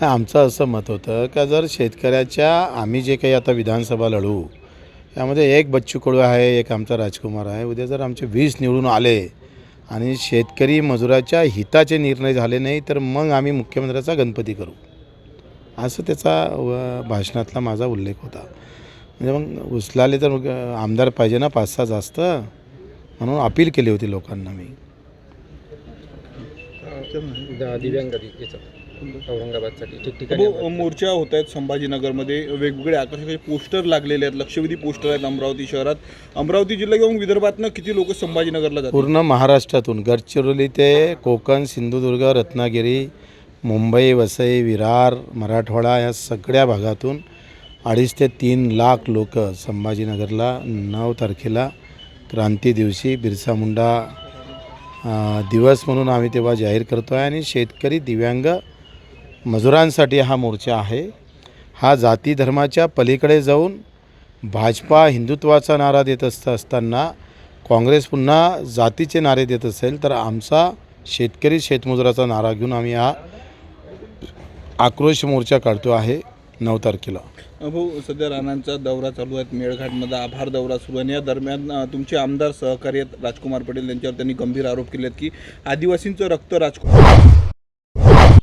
आमचं असं मत होतं का जर शेतकऱ्याच्या आम्ही जे काही आता विधानसभा लढू यामध्ये एक बच्चू कडू आहे एक आमचा राजकुमार आहे उद्या जर आमचे वीस निवडून आले आणि शेतकरी मजुराच्या हिताचे निर्णय झाले नाही तर मग आम्ही मुख्यमंत्र्याचा गणपती करू. असं त्याचा व भाषणातला माझा उल्लेख होता. म्हणजे मग उचलाले तर मग आमदार पाहिजे ना पाच सहा जास्त म्हणून अपील केली होती लोकांना मी. दिव्यांग औरंगाबादसाठी ठिकठिकाणी हो, मोर्चा होत आहेत संभाजीनगरमध्ये. वेगवेगळे आकर्षक पोस्टर लागलेले आहेत. लक्षवेधी पोस्टर आहेत अमरावती शहरात. अमरावती जिल्हा किंवा विदर्भातनं किती लोक संभाजीनगरला जातात? पूर्ण महाराष्ट्रातून. गडचिरोली ते कोकण सिंधुदुर्ग रत्नागिरी मुंबई वसई विरार मराठवाडा या सगळ्या भागातून अडीच ते तीन लाख लोक संभाजीनगरला नऊ तारखेला क्रांती दिवशी बिरसा मुंडा अ, दिवस म्हणून आम्ही तेव्हा जाहीर करतो आहे आणि शेतकरी दिव्यांग मजुरांसाठी हा मोर्चा आहे. हा जाती धर्माच्या पलीकडे जाऊन भाजपा हिंदुत्वाचा नारा देत असत असताना काँग्रेस पुन्हा जातीचे नारे देत असेल तर आमचा शेतकरी शेतमजुराचा नारा घेऊन आम्ही हा आक्रोश मोर्चा काढतो आहे नऊ तारखेला. भाऊ सध्या राणांचा दौरा चालू आहे. मेळघाटमध्ये आभार दौरा सुरू आहे. या दरम्यान तुमचे आमदार सहकारी आहेत राजकुमार पटेल यांच्यावर त्यांनी गंभीर आरोप केले आहेत की आदिवासींचं रक्त राजकुमार